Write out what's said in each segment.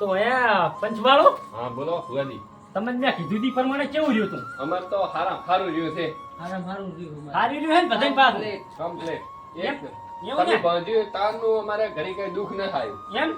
તો એ પંચવાળો? હા બોલો ભુવાજી તમે મેં કીધું તી પ્રમાણે કેવું રહ્યું તું? અમાર તો હારા હારું રહ્યું છે. હારા મારું રહ્યું મારે. રહ્યું હે ને બધાય પાછું? કમ્પ્લીટ એક તમે ને? તારનું અમારે ઘડી કઈ દુઃખ ન થાય. એમ?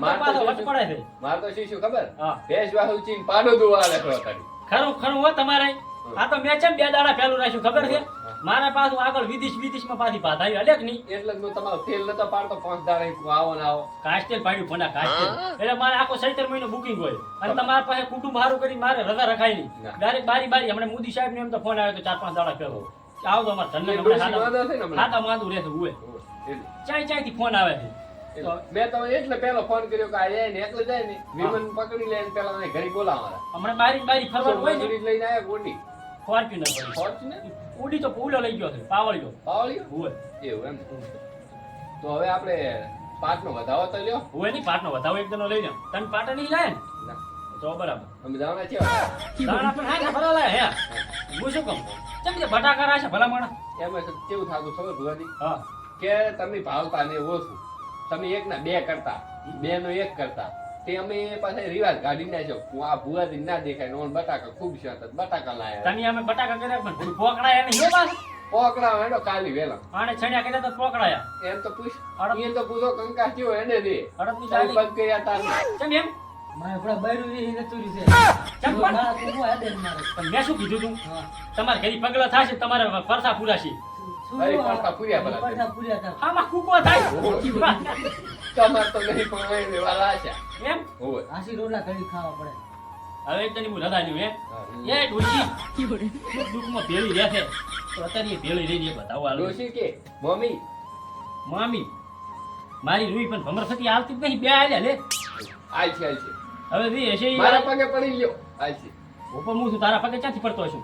પાછો વટ પડે છે. માર તો શું શું ખબર? હા. ભેંસ વાહુ ચીન પાડો દુવા લેતો તારી ખરું ખરું હો તમારે. આ તો મેં ચમ બે દાડા પહેલું રાખ્યું ખબર છે? મારા પાછું આગળ વિદેશ વિદેશમાં પાછી બાધાઈ અડેક નહીં? એટલે જ તમારો ફેલ નતો પાડતો પાંચ દાડા આવો ને આવો. કાસ્ટેલ પાડ્યું ભણા કાસ્ટેલ? એટલે મારે આખો સત્તર મહિનો બુકિંગ હોય. અને તમારા પાસે કુટુંબ હારું કરી મારે રજા રખાય નહીં ના. ડાયરેક્ટ બારી બારી. હમણાં મોદી સાહેબ ને એમ તો ફોન આવ્યો તો ચાર પાંચ દાડા પહેલો કે આવો તો અમારે છે ને ખાતા માંદું રહેશે ઉવે ચાય ચાયથી ફોન આવે છે. મેં તમને એટલે પેલો ફોન કર્યો કે આ જાય ને એકલો જાય ને. વિમન પકડી લે ને પેલા ઘરે બોલાવવાના. હમણાં બારી બારી ફરવાનું હોય ને. લઈને આવ્યા ગોડી ફોર્ચ્યુનર પડી ફોર્ચ્યુનર ઉડી તો પૂલો લઈ ગયો છે પાવળિયો. પાવળિયો? હોય એવું એમ? તો હવે આપણે પાટનો વધાવો તો લ્યો. હોય નહીં પાટનો વધાવો એક જણો લઈ લે તન પાટા નહીં લાય ને? તો બરાબર. અમે જવાના છે દાણા પણ હા ભલા લાય હે. હું શું કહું? ચમ કે બટાકા રાશે ભલા માણા એમાં કેવું થાતું ખબર ભુવાજી? હા. કે તમે ભાવતા ને ઓછું તમે એક ના બે કરતા બે નો એક કરતા. તે અમે પાસે રિવાજ કાઢી ના છો આ ભુવાજી ના દેખાય ને બટાકા ખૂબ છે. બટાકા લાયા. તને અમે બટાકા કર્યા પણ થોડું પોકડાયા નહીં હો પાછું. પોકડા હેડો કાલી વેલા. આને છણ્યા કર્યા તો પોકડાયા એમ તો પૂછ એ તો પૂછો કંકા થયો એને દે અડતની દાળ બંધ કર્યા તાર કેમ એમ? મારે આપણા બૈરું રી ને રહ્યું છે. ચમ પણ? મેં શું કીધું તું? તમારે ઘરી પગલા થાશે તમારે પરસા પૂરાશે અરે, પરસા પૂર્યા ભલા. પડખા પૂર્યા હા માં કૂકો થાય? તમાર તો નહીં પણ એને વાલા એમ? હોવે આશી રોટલા કરી ખાવા પડે. હવે તને હું રદાન્યું એમ? એ ડોશી. દુઃખ દુઃખમાં ભેળી રહેશે તો અત્યારે ભેળી રહી બતાવો ડોશી કે મમ્મી. મામી મારી રૂઈ પણ ભમર થતી આવતી જ નહીં. બે આલ્યા લે. આય છે આય છે. હવે દી હશે મારા પગે પડી ગયો આય છે. ઉપર હું છું તારા પગે ક્યાંથી પડતો છું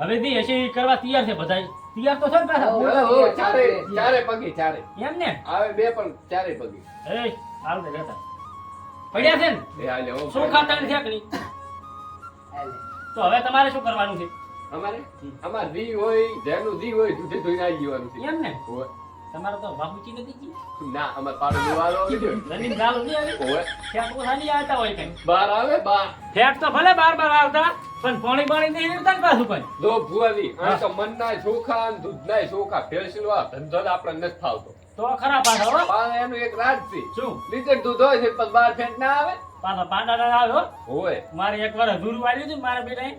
હવે દી હશે ઈ કરવા તૈયાર છે બધાય. તૈયાર તો છે ને પાછા? ચારે ચારે પગી ચારે. એમ ને? આવે બે પણ ચારે પગી. એ હાલ દે લેતા પડ્યા છે ને? એ હાલે ઓ શું ખાતા ને આકડી તો હવે તમારે શું કરવાનું છે? અમારે? અમાર દી હોય જેનું દી હોય દૂધે ધોઈને આવી જવાનું છે. એમ ને. તમારે તો બાપુજી નથી જી ના અમાર પાડો દેવાલો રનિંગ ચાલુ નહીં આવે ઓય ફેટ ઓછા નહીં આવતા હોય કઈ. બાર આવે બાર. ફેટ તો ભલે બાર બાર આવતા. પણ પાણી પાણી નહીં ને પાછું પણ. જો ભુવાજી આ હા. તો મનના ચોખા અને દૂધના ચોખા ફેરસલવા ધંધો જ આપણે નથી ફાવતો. તો ખરા પાછા હો. પણ એનું એક રાજ છે. શું? લીટર દૂધ હોય છે પણ બાર ફેંટ ના આવે. પાછા પાંડા ના આવ્યો હોય. મારે એક વાર અધૂરું આવ્યું હતું મારા બેટા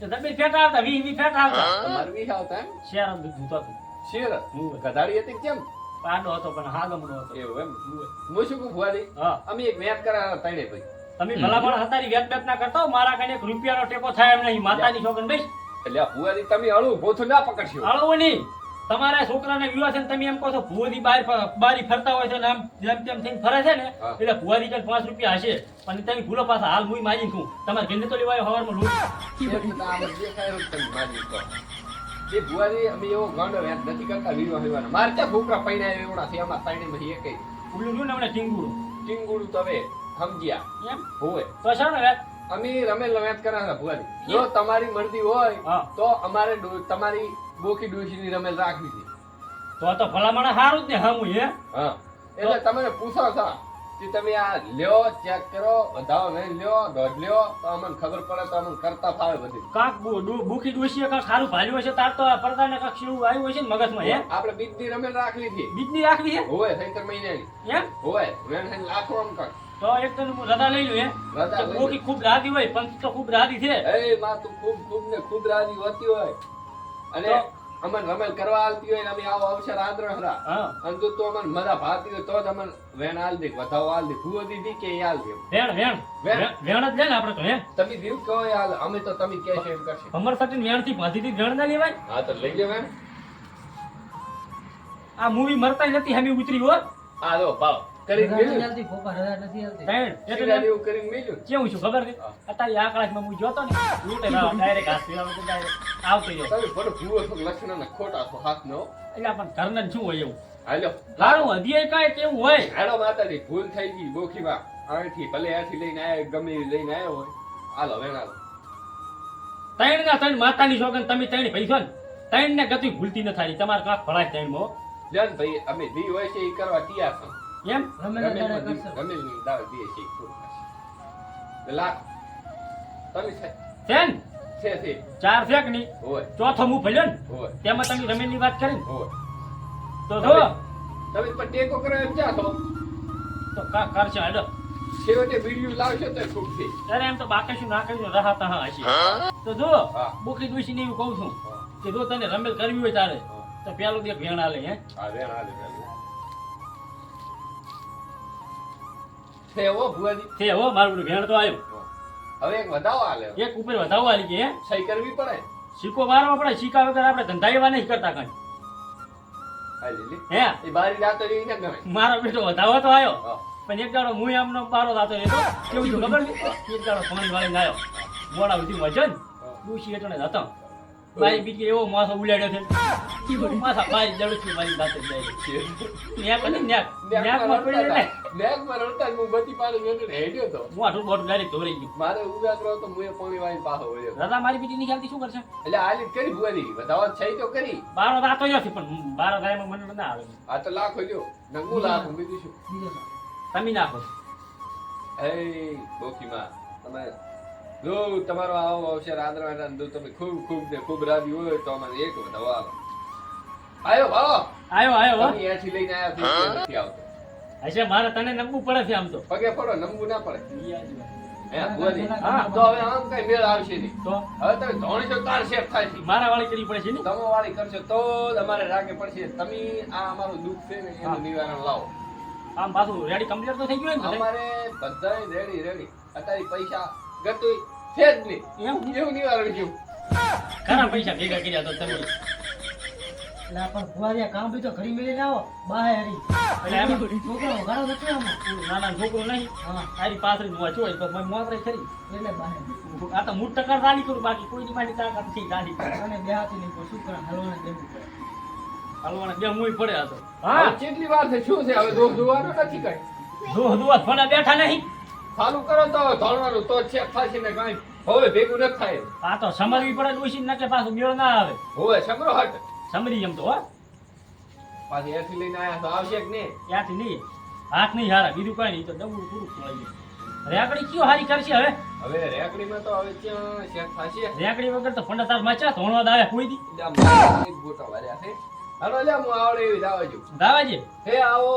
તો તમે ફેટ આવતા વી વી ફેટ આવતા. તમારે વી આવતા એમ? શેર દૂધ હતું. શેર? હું ગધાડી હતી કેમ? પાડો હતો પણ હાગમડો હતો. એવું એમ? હું શું કહું ભુવાજી? હા. અમે એક વેત કરાવ્યા તણે ભાઈ. તમે ભલામણ હતારી વેત વેત ના કરતા હો, મારા કને એક રૂપિયાનો ટેકો થાય એમ નહીં. માતાની છોકરી બેસ. એટલે ભુવાજી તમે અળું ભોથું ના પકડશો. આળવો નહીં. તમારા છોકરાને વિવાહ છે ને તમે એમ કહો છો ભુવાજી બહાર બારી ફરતા હોય છે ને આમ જેમ તેમ થઈને ફરે છે ને એટલે ભુવાજી ચાલ પાંચ રૂપિયા હશે. પણ તમે ભૂલો પાછા હાલ મુઈ માજી છું. તમારે ગેંદે તો લેવાય હવારમાં લૂંટ તમે. એ ભુવાજી અમે એવો ગંડ વેત નથી કરતા વિવાહ વિવાહ મારે ત્યાં છોકરા પૈણા એવડા છે અમારા ત્રણેયમાંથી એકય. ઉલ્લું રહ્યું ને હમણાં ટીંગુડું? ટીંગુડું તો હવે. સમજ્યા એમ? હોય તો છે ને જો તમારી મરજી હોય તો અમારે તમારી બોકી ડોશીની રમેલ રાખવી તો તો ભલામણ સારું જ ને હા? હું. હે એટલે તમે પૂછો છો કે તમે આ લ્યો ચેક કરો વધાવો નહીં લ્યો દોઢ લ્યો તો અમને ખબર પડે તો અમને કરતા ફાવે બધી. કાંક બુખી ડોશીએ કાંક સારું ભાલ્યું હશે તાર તો આ પડદાને કાંક શિવ આવ્યું હશે ને મગજમાં હે? આપણે બીજની રમેલ રાખવી હતી બીજની રાખવી હે? હોય સૈતર મહિનાની. એમ? હોય વેણ લાખો આમ કર તો એક તો હું રજા લઈ લઉં હે. રજા બોકી ખૂબ રાધી હોય પંચ તો ખૂબ રાધી છે. એ માં તું ખૂબ ખૂબ ને ખૂબ રાજી હોતી હોય. અને અમન રમેલ કરવા આલતી હોય અમે આવો અવસર આદર હરા. અને તું તો અમન મરા ભાતી હોય તો જ અમને વેણ આલ દે વધાવો આલ દે ભૂવો દીધી કે આલ દે વેણ વેણ. વેણ. જ લે ને આપણે તો હે? તમે દીવ કહો હાલ અમે તો તમે કે છે એમ કરશે. અમર સટીને વેણથી ભાતી થી વેણ ના લેવાય? હા તો લઈ લે વેણ. આ મૂવી મરતા નથી હમી ઉતરી હો. આ લો પાવ કરી નથી મેલ્યું હાલતી, ફોફા રજા નથી હાલતી. ત્રણ શીરા એટલે જેવું કરીને મેલ્યું? કેવું છું ખબર છે? અત્યારે આ ક્લાસમાં હું જોતો ને લૂંટે ડાયરેક્ટ હાથ ડાયરેક્ટ આવતો રહ્યો. તમે ભૂવો છો લક્ષણ ખોટા છો હાથ નો? એટલે આપણને ઘરના શું હોય એવું? હાલો. લારું અધ્યાય કાંઈ કેવું હોય? હાલો માતાજી ભૂલ થઈ ગઈ બોખીમાં. અહીંથી ભલે અહીંથી લઈને આવ્યો ગમે લઈને આવ્યો હોય. હાલો વેણ હાલો. ત્રણ ના ત્રણ માતાની સોગન તમે ત્રણ પૈસો ને ત્રણ ને ગતિ ભૂલતી ન થાય તમારે કાંક ફળાય ત્રણ મો જન ભાઈ અમે દી હોય છે એ કરવા તૈયાર છો. એમ. લાખ. તમે ને? ચાર ફેકની ચોથો હું ભલ્યો ને? તેમાં તમે વાત કરી તો જો. તમે પણ ટેકો કરો એમ ક્યાં તો કરશે હાલો. છેવટે વીડિયો લાવશો તો છૂટશે ત્યારે એમ તો બાકી શું ના કર્યું? રહા તહા હશે. તો જો બોકરી બોકી ડોશીને એવું કહું છું કે જો તને રમેલ કરવી હોય તારે તો પેલો દેખ ભેણ આલે હે? હા રેણ હાલે પેલું. ભુવાજી. તે મારું ભેણ તો આવ્યો હવે એક વધાવો હાલે. એક ઉપર વધાવવા આલી કે હે? સહી કરવી પડે? સિક્કો મારવા પડે સિક્કા વગર આપણે ધંધા એવા નહીં કરતા કઈ. હે? એ બારી જાતો રહી ને ગમે. મારો બેટો વધાવો તો આવ્યો પણ એક દાડો હું આમનો પારો થતો કેવું ખબર? એક દાડો પાણી વાળીને આવ્યો મોડા સુધી વજન ડૂસી એટલે હતો બીજી એવો માસો ઉલાડ્યો છે. તો ધોવાઈ ગયું. મારે ઉજાગરો હતો મુએ વાળી વળ્યો દાદા મારી બીજી ની ખ્યાલથી શું કરશે એટલે આલી કરી વધાવો છે તો કરી બારો રાતો નથી પણ ના આવે આ તો લાખ હોય નંગુ લાખ બીજું શું. તમે નાખો એ બોકીમાં તમે જો તમારો આવો આવશે આદરવાના રાંધો તમે ખૂબ ખૂબ ને ખૂબ રાજી હોય તો અમારે એક વધાવો આવે આયો ભાવો આયો આયો. તમે અહીંયાથી લઈને આયા નથી આવતો. હશે મારે તને નમવું પડે છે આમ તો. પગે પડો નમવું ના પડે. હે ભુવાજી હા. તો હવે આમ કઈ મેળ આવશે નહીં. તો? હવે તમે ધોણીસો તાર શેઠ થાય છે. મારા વાળી કરવી પડે છે ને? તમે વાળી કરશો તો જ અમારે રાગે પડશે. તમે આ અમારું દુઃખ છે ને એનું નિવારણ લાવો. આમ પાછું રેડી કમ્પ્લીટ તો થઈ ગયું ને અમારે બધાય રેડી રેડી અત્યારે પૈસા ગતું છે જ નહીં. એવું? નિવારણ થયું ખરા પૈસા ભેગા કર્યા તો તમે. એટલે આ પણ ભુવાજી, કામ બી તો ઘડી મેળીને આવો. બાહે હરી. એટલે છોકરો વગાડો નથી આમાં. નાના છોકરો નહીં. હા. તારી પાછળ તો મને મોતરે ખરી એટલે બાહે. આ તો મૂળ ટકા રાલી કરું બાકી કોઈની મારી તાકાત નથી રાલી અને બે હાથી નહીં શું કરે? હલવાને દેવું પડે. હલવાના બે મુઈ પડે આ તો. હા. કેટલી વાર છે? શું છે? હવે દોષ જોવાનું નથી કઈ? દો દો ફોના બેઠા નહીં. ચાલુ કરો તો ધોળવાનું તો ચેક થશે ને કઈ. હવે ભેગું ન થાય. આ તો સમજવી પડે ડોસી ના કે પાછું મેળ ના આવે. હવે સમરો હટ. સમરી એમ તો હો. પાછી એથી લઈને આયા તો આવશે કે નહીં? ત્યાંથી નહીં. હાથ નહીં હારા બીજું કઈ નહીં તો ડબલું પૂરું ખોલાઈ રેકડી કયો હારી કરશે હવે? હવે રેકડીમાં તો હવે ક્યાં શેક થશે? રેકડી વગર તો ફંડા તાર માચા ધોણવા દાવે કોઈ દી. એક ગોટા વાર્યા છે. હાલો લે હું આવડે એવી દાવા જો દાવાજી? હે આવો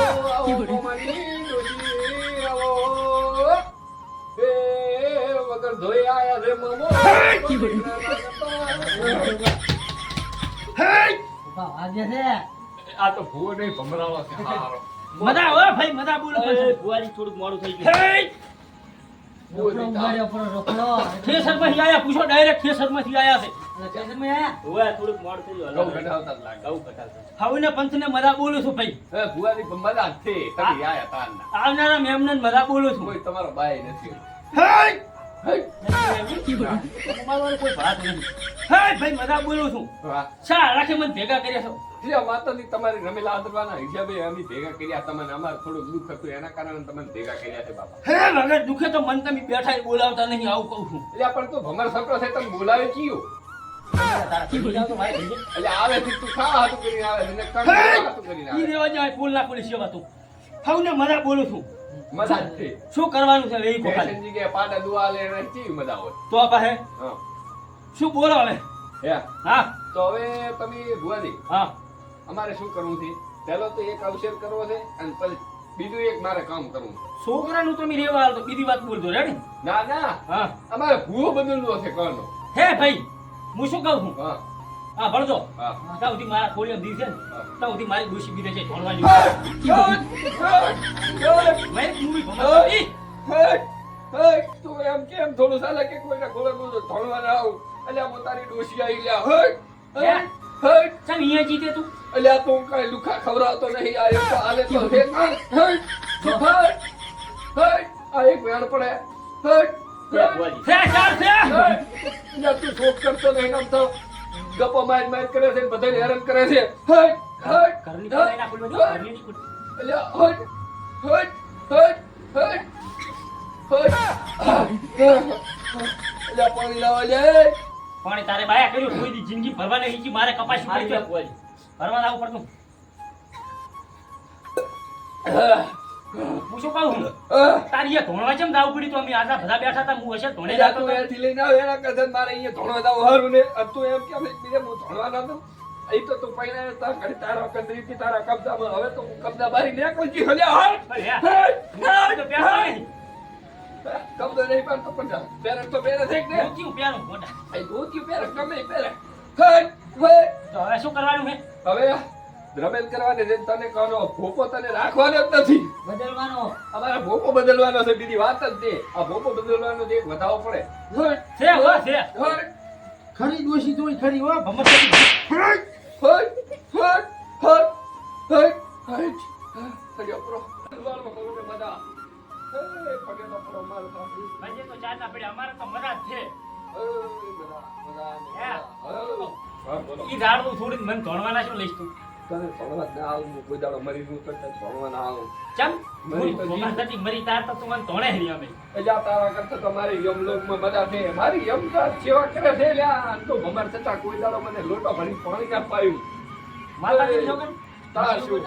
આવો મારી ડોશી આવો. હે વગર ધોઈ આયા રે મમો. ઊભા વાગ્યા છે. આ તો ભૂવો નહીં ભમરાવો છે હારો. મજા હો ભાઈ મજા બોલો પછી. ફુવારી થોડુંક મોડું થઈ ગયું. આયા પૂછો ડાયરેક્ટ થેસરમાંથી આયા? છે હે આવનારા મેમને મજા બોલું છું. કોઈ તમારો બાય નથી. ભાઈ મજા બોલું છું. શા રાખે મને ભેગા કર્યા છો? લ્યો માતાજી તમારી રમેલા આદરવાના હિસાબે અમે ભેગા કર્યા તમને અમારે થોડું દુઃખ હતું એના કારણે તમને ભેગા કર્યા છે બાપા. હે વગર દુખે તો મન તમે બેઠા બોલાવતા નહીં આવું કહું છું. એટલે પણ તો ભમર છે તમે બોલાવે કયું. એટલે આવે તું ને ફૂલ ના પોલીસ સેવા તું. હવને મજા બોલું છું. શું કરવાનું છે એ કોખાલી જગ્યાએ પાડા દુઆ લે ને કેવી મજા હોય. તો આ પાસે? શું બોલો હવે? હે? હા. તો હવે તમે ભુવાજી હા. અમારે શું કરવું છે? પહેલો તો એક અવસર કરવો છે અને પછી બીજું એક મારે કામ કરવું છોકરાનું તમે રેવા હાલ તો બીજી વાત બોલજો રેડી ના ના. હા. અમારે ભૂવો બદલવો છે કોનો હે ભાઈ હું શું કહું છું? હા. હા ભણજો. હા. ત્યાં સુધી મારા ખોડિયા દી છે ને. ત્યાં સુધી મારી ડોશી બીજે છે ભણવાની. હે. મેં મૂવી ભણવાની હે. તું એમ કેમ થોડું ચાલે કે કોઈને ગોળે ગોળે ધોળવા ના આવું અલ્યા તારી ડોશી આવી લ્યા હે. હે. ચમ અહીંયા જીતે તું. અલ્યા તું કઈ લુખા ખવડાવતો નહીં. આ એક આલે તો હે. હે. હે. હે. આ એક વેણ પડે. હે. હે. ચાલ છે તું શોખ કરતો નહીં આમ તો. ગપ્પા માર માર કરે છે બધાને હેરાન કરે છે. હટ હટ ઘરની કમાઈ ના ખોલવા દો, ઘરની ખોલવા. અલ્યા હટ હટ હટ હટ પાણી લાવા લે પાણી તારે બાયા કર્યું? કોઈ દી જિંદગી ભરવા નહીં મારે કપાસ મારી ગયો. ભરવા લાવવું પડતું. હું શું કહું? તારી એ ધોણવા ચમ દાવ પડી તો? અમે આજા બધા બેઠા હતા હું હશે ધોણે જાતો એથી લઈને આવ એના કદન મારે અહીંયા ધોણો દાવ હારું ને. અને તું એમ કે બીજે હું ધોણવા ના દઉં અહીં તો તું પહેલા તા ઘડી તારા કંદરીથી તારા કબજામાં. હવે તો હું કબજા બારી નીકળી ગઈ હલ્યા હાલ કબજો નહીં પણ તો પણ જા. તો પહેરે છે કે ને હું કેવું પહેરું મોટા? અહીં ધોતિયું પેરે ગમે હટ, હટ. તો હવે શું કરવાનું છે હવે રમેલ કરવાને છે તને કહો ભોપો તને રાખવાનો જ નથી. બદલવાનો. અમારે ભોપો બદલવાનો છે બીજી વાત જ તે આ ભોપો બદલવાનો એક વધાવો પડે. છે હો છે. ખરી દોષી જોઈ ખરી હો. ભમર. હટ, હટ, હટ, હટ, હટ, હટ. ફર્યો પરો. બદલવાનો કહું બધા. એ, ફર્યો પરો મારો ભાઈ તો ચારના પડ્યા. અમારે તો મજા છે. ને. ઈ ઝાડવું થોડીક મને ધોણવાના શું લઈશ તું? તને ભણવા ના આવું હું કોઈ દાડો મરી ગયું તો ભણવા ના આવું. ચમ? મરી તો મરી તાર તો તું મને ધોણે હરી અમે. આ તારા કરતા તો યમ લોકમાં બધા છે. મારી યમતા સેવા કરે છે લ્યા તો ભમાર થતા કોઈ દાડો મને લોટો ભરી પાણી ના પાયું. માતાજી છોકર તાર શું?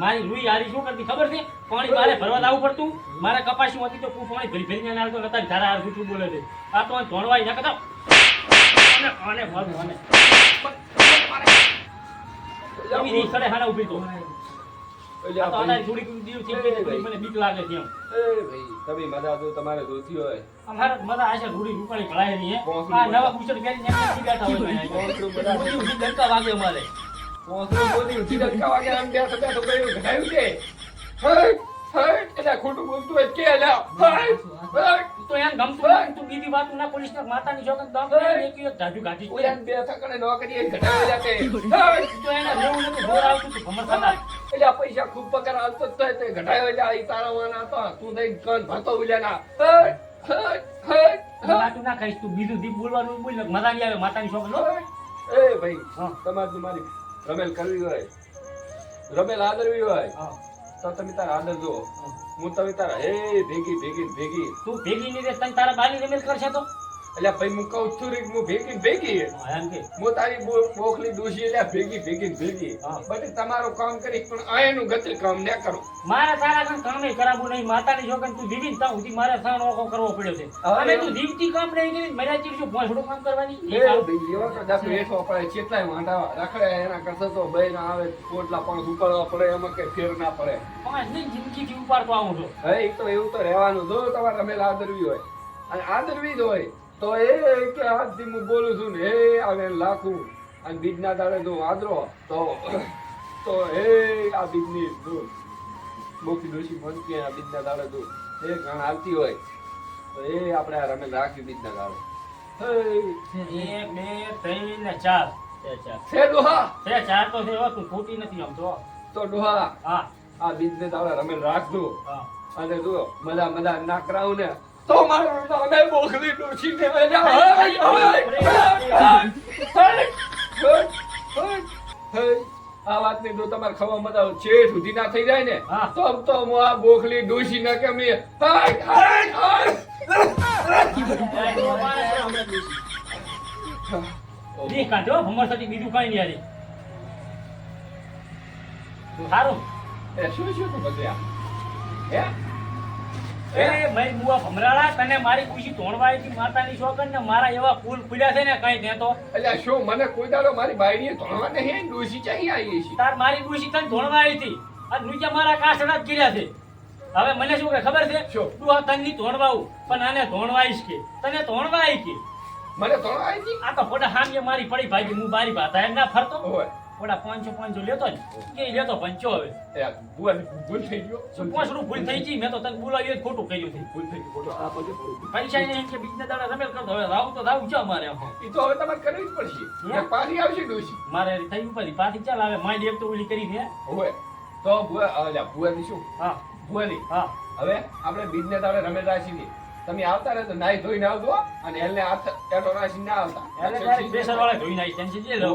મારી રૂઈ હારી શું કરતી ખબર છે? પાણી મારે ભરવા લાવવું પડતું. મારે કપાસી હતી તો તું પાણી ભરી ભરીને આવતો નતા તારા હાર જૂઠું બોલે છે. આ તો ધોણવાઈ ના કદા અને અને મારું આને. ઊભી તો તો મને બીક લાગે છે એમ ભાઈ તમે મજા તમારે જોતી હોય અમારે મજા આશે રૂડી રૂપાણી ભળાય નહીં આ નવા એમ નથી બેઠા હોય બધા. ડંકા વાગે અમારે પોસડું બોલી ઉઠી ડંકા વાગે આમ બેઠો બેઠો કયું ઘડાયું છે હટ, હટ. એટલે ખોટું બોલતું હોય કે લ્યા. હટ, હટ. તો એમ ગમતું નથી. તું બીજી વાત ના પોલીસ ના માતાની છોકરી દમ એક એક ધાજુ ગાંઠી છે. ઓલા બે થકણે નોકરી ઘટાડી લ્યા તો એને રહેવું નતું, જોર આવતું હતું, ભમર થતા. એટલે પૈસા ખૂબ પગાર આવતો તો તે ઘટાયો એટલે આ તારા વાના હતા તું દઈ કન ભરતો ઉલ્યાના હટ, હટ, હટ, આ વાતું ના કહીશ, તું બીજું દીપ બોલવાનું બોલ મજા નહીં આવે માતાની શોખ નો એ ભાઈ. તમારે રમેલ કરવી હોય રમેલ આદરવી હોય હા. તો તમે તારા આદર જો. હું. તમે તારા હે ભેગી ભેગી ભેગી. તું ભેગી નહીં રે, તને તારા બાની રમેલ કરશે તો? એટલે ભાઈ હું કહું છું રીત હું ભેગી ભેગી. હા, કે. તારી બોખલી દોષી એટલે ભેગી ભેગી ભેગી. બટ તમારું કામ કરી પણ અહીંનું ગતિ કામ ન કરો. મારા તારા કામ કામે કરાવું નહીં. માતાની છોકરી તું જીવી ને ત્યાં સુધી મારે સાણ ઓખો કરવો પડ્યો છે. હવે અને તું જીવતી કામ નહીં કરી મર્યા ચીડ શું ભોંસડું કામ કરવાની. એ એ ભાઈ એવા તો જાતું હેઠો પડે ચેટલાય વાંઢા રખડે એના કરતા તો ભાઈ ના આવે કોટલા પણ ઉપાડવા પડે એમાં કઈ ફેર ના પડે. પાંચ નહીં જિંદગીથી ઉપાડતો આવું છું. હવે ઈ તો એવું તો રહેવાનું. જો તમારે તમે આદરવી હોય અને આદરવી જ હોય તો એ કે આજથી હું બોલું છું ને હે આવે લાખું. અને બીજના દાડે જો આદરો તો તો હે આ બીજની દૂર બોકી ડોશી મન કે આ બીજના દાડે દૂર એ ઘણ આવતી હોય તો એ આપણે આ રમેલ રાખી બીજના દાડે. હે એક બે ત્રણ ને ચાર. છે ડોહા? છે ચાર તો છે હો, તું ખોટી નથી આમ તો તો ડોહા હા. આ બીજને દાડે રમેલ રાખજો. હા. અને જો મજા મજા ના કરાવું ને તો મારો અમે બોખલી ડોશી ને હય, હય. આ વાતની જો તમારે ખબર મજા છે સુધી ના થઈ જાય ને. તો તો હું આ બોખલી ડોસી ના કે મેં હય. કાઢો ભમર બીજું કઈ નહીં સારું એ શું શું તું? હે? એ મેં બુઆ ભમરાળા તને મારી ખુશી તોડવાઈ હતી માતાની શોકન ને મારા એવા ફૂલ ફૂલ્યા છે ને કઈ દે તો એટલે શું મને કોઈ દાડો મારી બાયડીએ ધોળવા નહીં ડોશી ચાહી આવી છે તાર મારી ખુશી તને તોડવાઈ હતી. અને નીચે મારા કાસડા જ કર્યા છે. હવે મને શું કે ખબર છે? શું? તું આ તનની ધોણવાવું પણ આને ધોણવાઈશ કે? તને તોડવાઈ કે? મને તો આવી આ તો પોડા હામીએ મારી પડી ભાગી હું બારી ભાતા એમ ના ફરતો. હોય પોડા પાંચસો પાંચસો લેતો ને કે લેતો પંચો હવે. ભૂલ થઈ ગયો. પાંચ પાંચડું ભૂલ થઈ ગઈ મેં તો તને બોલાવ્યો ખોટું કહ્યું છે. ભૂલ થઈ ગયું. પૈસા એમ કે બીજને દાડા રમેલ કરતો. હવે રાવ તો રાવ છે અમારે એ તો હવે તમારે કરવી જ પડશે. પાછી આવશે ડોશી. મારે થઈ ઉપર પાછી ચાલ આવે. માઇન્ડ એક તો ઓલી કરી છે હોય તો બુઆ અલ્યા બુઆની શું? હા. બુઆની હા. હવે આપણે બિઝનેસ આપણે રમેશ રાશિની તમે આવતા રહે તો નાઈ ધોઈને આવજો અને હાથ એટો રાશિ ના આવતા. પ્રેશર વાળા ધોઈ નાખી ટેન્શન જે લો.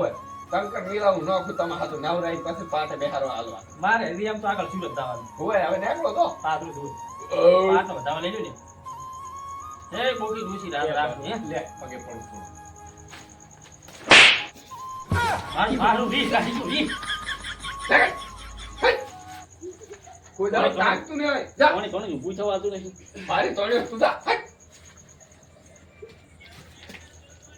કંકર લીલા હું તમારે તમે નાવ નવરાઈ પછી પાઠે બેહારો હાલવા. મારે આમ તો આગળ સુરત જવાનું. હોય હવે નીકળો તો. પાતળું ધોઈ. પાટલો બધામાં લઈ લો ને. એ બોકી દૂસી રાત રાખું હે. લે પગે પડું છું મારું મારું વીસ રાખી છું વીસ. કોઈ દાડો તાકતું નહીં હોય. જા. કોણી કોણી ઊભું થવાતું નથી. મારી તોડ્યો તું જા. હટ.